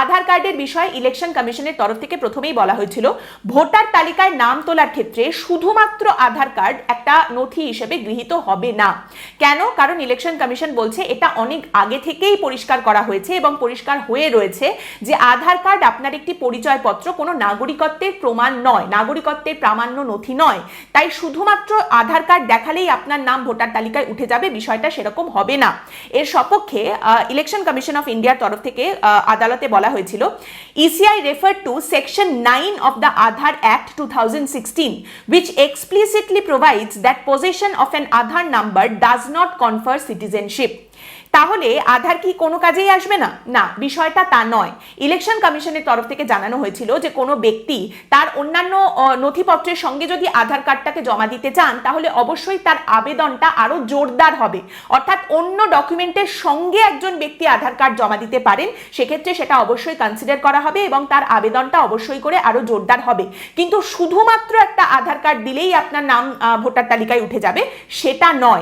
আধার কার্ডের বিষয়ে ইলেকশন কমিশনের তরফ থেকে প্রথমেই বলা হয়েছিল, ভোটার তালিকায় নাম তোলার ক্ষেত্রে শুধুমাত্র আধার কার্ড একটা নথি হিসেবে গৃহীত হবে না। কেন? কারণ ইলেকশন কমিশন বলছে এটা অনেক আগে থেকেই পরিষ্কার করা হয়েছে এবং পরিষ্কার হয়ে রয়েছে যে আধার কার্ড আপনার একটি পরিচয়পত্র, কোনো নাগরিকত্বের প্রমাণ নয়, নাগরিকত্বের প্রামাণ্য নথি নয়। তাই শুধুমাত্র আধার কার্ড দেখালেই আপনার নাম ভোটার তালিকায় উঠে যাবে, বিষয়টা সেরকম হবে না। এর সপক্ষে ইলেকশন কমিশন অফ ইন্ডিয়ার তরফ থেকে আদালতে বলা হয়েছিল E ECI refer to section nine of the Aadhaar Act two thousand sixteen which explicitly provides that possession of an Aadhaar number does not confer citizenship. তাহলে আধার কি কোনো কাজেই আসবে না? না, বিষয়টা তা নয়। ইলেকশন কমিশনের তরফ থেকে জানানো হয়েছিল যে কোনো ব্যক্তি তার অন্যান্য নথিপত্রের সঙ্গে যদি আধার কার্ডটাকে জমা দিতে চান, তাহলে অবশ্যই তার আবেদনটা আরও জোরদার হবে। অর্থাৎ অন্য ডকুমেন্টের সঙ্গে একজন ব্যক্তি আধার কার্ড জমা দিতে পারেন, সেক্ষেত্রে সেটা অবশ্যই কনসিডার করা হবে এবং তার আবেদনটা অবশ্যই করে আরও জোরদার হবে। কিন্তু শুধুমাত্র একটা আধার কার্ড দিলেই আপনার নাম ভোটার তালিকায় উঠে যাবে, সেটা নয়।